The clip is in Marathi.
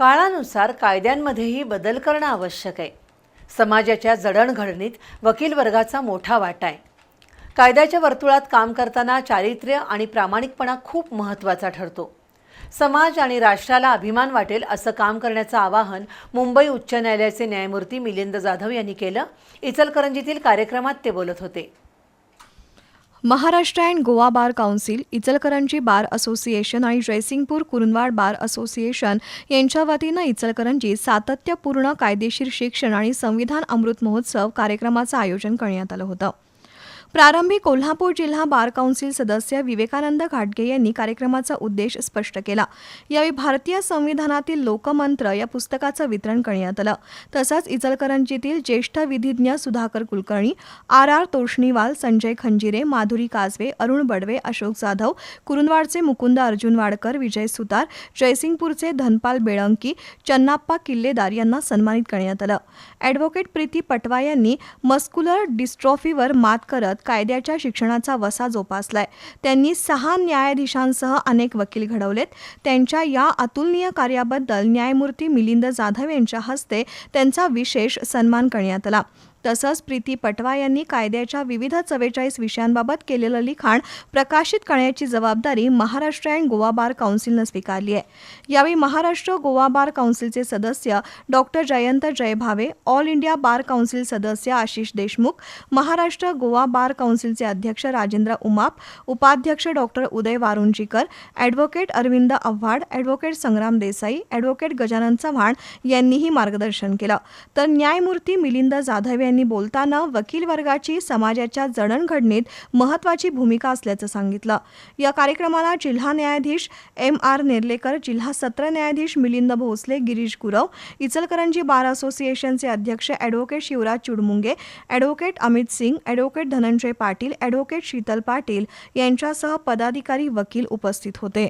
काळानुसार कायद्यांमध्येही बदल करणं आवश्यक आहे. समाजाच्या जडणघडणीत वकील वर्गाचा मोठा वाटा आहे. कायद्याच्या वर्तुळात काम करताना चारित्र्य आणि प्रामाणिकपणा खूप महत्त्वाचा ठरतो. समाज आणि राष्ट्राला अभिमान वाटेल असं काम करण्याचं आवाहन मुंबई उच्च न्यायालयाचे न्यायमूर्ती मिलिंद जाधव यांनी केलं. इचलकरंजीतील कार्यक्रमात ते बोलत होते. Maharashtra and Goa bar council Ichalkaranji bar association आणि जयसिंगपूर कुरुंदवाड बार असोसिएशन यांच्या वतीनं इचलकरंजी सातत्यपूर्ण कायदेशीर शिक्षण आणि संविधान अमृत महोत्सव कार्यक्रमाचं आयोजन करण्यात आलं होतं. प्रारंभी कोल्हापूर जिल्हा बार काउन्सिल सदस्य विवेकानंद घाटगे यांनी कार्यक्रमाचा उद्देश स्पष्ट केला. यावेळी भारतीय संविधानातील लोकमंत्र या पुस्तकाचं वितरण करण्यात आलं. तसंच इचलकरंजीतील ज्येष्ठ विधिज्ञ सुधाकर कुलकर्णी आर आर तोष्णीवाल संजय खंजिरे माधुरी काजवे अरुण बडवे अशोक जाधव कुरुंदवाडचे मुकुंद अर्जुन वाडकर विजय सुतार जयसिंगपूरचे धनपाल बेळंकी चन्नाप्पा किल्लेदार यांना सन्मानित करण्यात आलं. ॲडव्होकेट प्रीती पटवा यांनी मस्क्युलर डिस्ट्रॉफीवर मात करत कायद्याच्या शिक्षणाचा वसा जोपासलाय. त्यांनी सहा न्यायाधीशांसह अनेक वकील घडवलेत. त्यांच्या या अतुलनीय कार्याबद्दल न्यायमूर्ती मिलिंद जाधव यांच्या हस्ते त्यांचा विशेष सन्मान करण्यात आला. तसंच प्रीती पटवा यांनी कायद्याच्या विविध चव्वेचाळीस विषयांबाबत केलेलं लिखाण प्रकाशित करण्याची जबाबदारी महाराष्ट्र अँड गोवा बार काउन्सिलनं स्वीकारली आहे. यावेळी महाराष्ट्र गोवा बार काउन्सिलचे सदस्य doctor Jayant Jaybhave all India bar council सदस्य आशिष देशमुख महाराष्ट्र गोवा बार काउन्सिलचे अध्यक्ष राजेंद्र उमाप उपाध्यक्ष doctor Uday Warunjikar advocate Arvind Awhad advocate Sangram Desai advocate Gajanan Chavan यांनीही मार्गदर्शन केलं. तर न्यायमूर्ती मिलिंद जाधव यांनी बोलताना वकील वर्गाची समाजाच्या जडणघडणीत महत्त्वाची भूमिका असल्याचं सांगितलं. या कार्यक्रमाला जिल्हा न्यायाधीश एम आर नेर्लेकर जिल्हा सत्र न्यायाधीश मिलिंद भोसले गिरीश गुरव इचलकरंजी बार असोसिएशनचे अध्यक्ष advocate Shivraj Chudmunge advocate Amit Singh advocate Dhananjay Patil advocate Sheetal Patil यांच्यासह पदाधिकारी वकील उपस्थित होते.